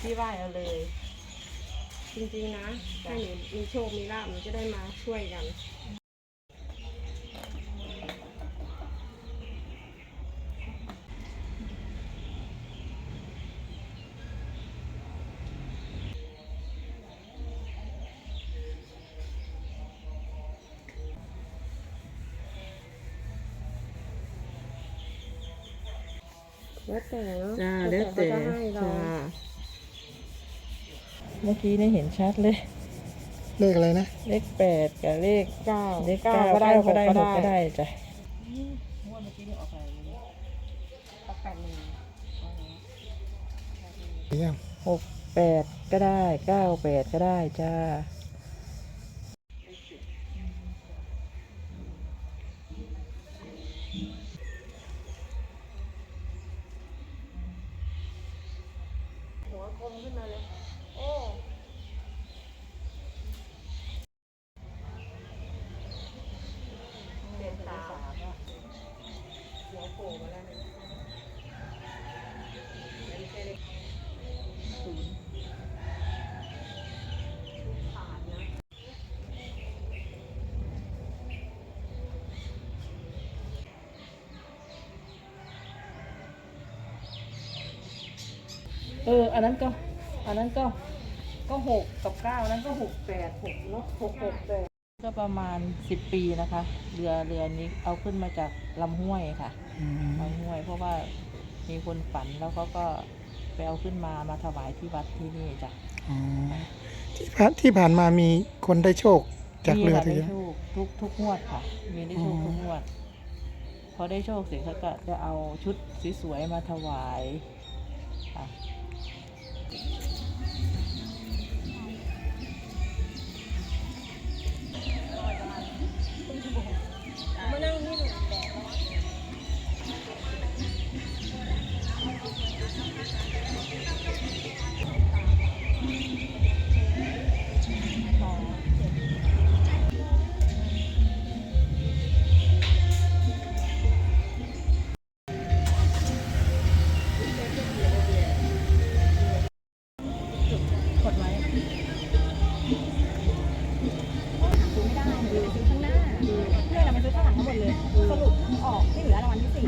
พี่ไหว้เอาเลย จริงๆนะถ้าหนูมีโชคมีลาบหนูจะได้มาช่วยกัน แล้วแต่เนาะจ้าแล้วแต่เขาจะให้เราจ้าเมื่อกี้นี่เห็นชัดเลย เลขอะไรนะ เลขแปดกับเลขเก้าเลขเก้าก็ได้หก็กได้ก็หกก็ได้ได้จ้ะยังหกแปดก็ได้เก้าแปดก็ได้จ้า หัวคมขึ้ นมาเลย โอ้เจ็ดสามหัวโผล่มาแล้วเนี่ยไม่ใช่เลขศูนย์ผ่านนะเออ อันนั้นก็ อันนั้นก็ก็หกกับเก้าอันนั้นก็หกแปดหกเนาะหกหกแปดก็ประมาณสิบปีนะคะ เรือเรือนี้เอาขึ้นมาจากลำห้วยค่ะอืมลำห้วย เพราะว่ามีคนฝันแล้วเขาก็ไปเอาขึ้นมามาถวายที่วัดที่นี่จ้ะอ๋อที่ผ่านที่ผ่านมามีคนได้โชคจากเรือมีถือได้โชคทุกทุกงวดค่ะ มีได้โชคอ๋อ ทุกงวด พอได้โชคเสร็จเขาก็จะเอาชุดสวยๆมาถวายค่ะ สรุปออกที่เหลือรางวัลที่สี่